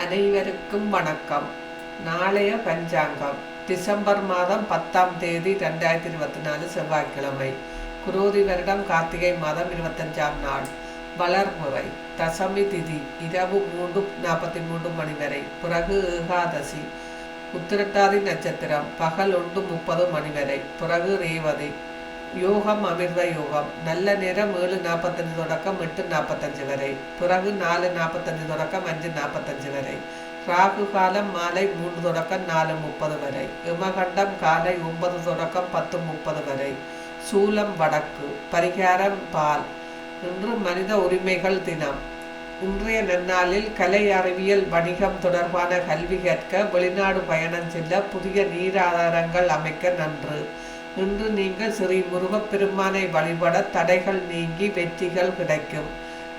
அனைவருக்கும் வணக்கம். நாளைய பஞ்சாங்கம். டிசம்பர் மாதம் பத்தாம் தேதி ரெண்டாயிரத்தி இருபத்தி நாலு செவ்வாய்க்கிழமை. குரோதி வருடம் கார்த்திகை மாதம் இருபத்தஞ்சாம் நாள். வளர்முறை. தசமி திதி இரவு மூன்று நாற்பத்தி மூன்று மணி வரை. பிறகு ஏகாதசி. உத்திரட்டாதி நட்சத்திரம் பகல் ஒன்று முப்பது மணி வரை. பிறகு ரேவதி. யோகம் அமிர்த யோகம். நல்ல நேரம் ஏழு நாற்பத்தஞ்சு தொடக்கம் எட்டு நாற்பத்தஞ்சு வரை. பிறகு நாலு நாற்பத்தஞ்சு தொடக்கம் அஞ்சு நாற்பத்தஞ்சு ராகு காலம் மாலை மூன்று தொடக்கம் நாலு முப்பது வரை இமகண்டம் காலை ஒன்பது தொடக்கம் பத்து முப்பது வரை சூலம் வடக்கு பரிகாரம் பால் இன்று மனித உரிமைகள் தினம் இன்றைய நன்னாளில் கலை அறிவியல் வணிகம் தொடர்பான கல்வி கற்க வெளிநாடு பயணம் செல்ல புதிய நீராதாரங்கள் அமைக்க நன்று இன்று நீங்கள் ஸ்ரீ முருகப்பெருமானை வழிபட தடைகள் நீங்கி வெற்றிகள் கிடைக்கும்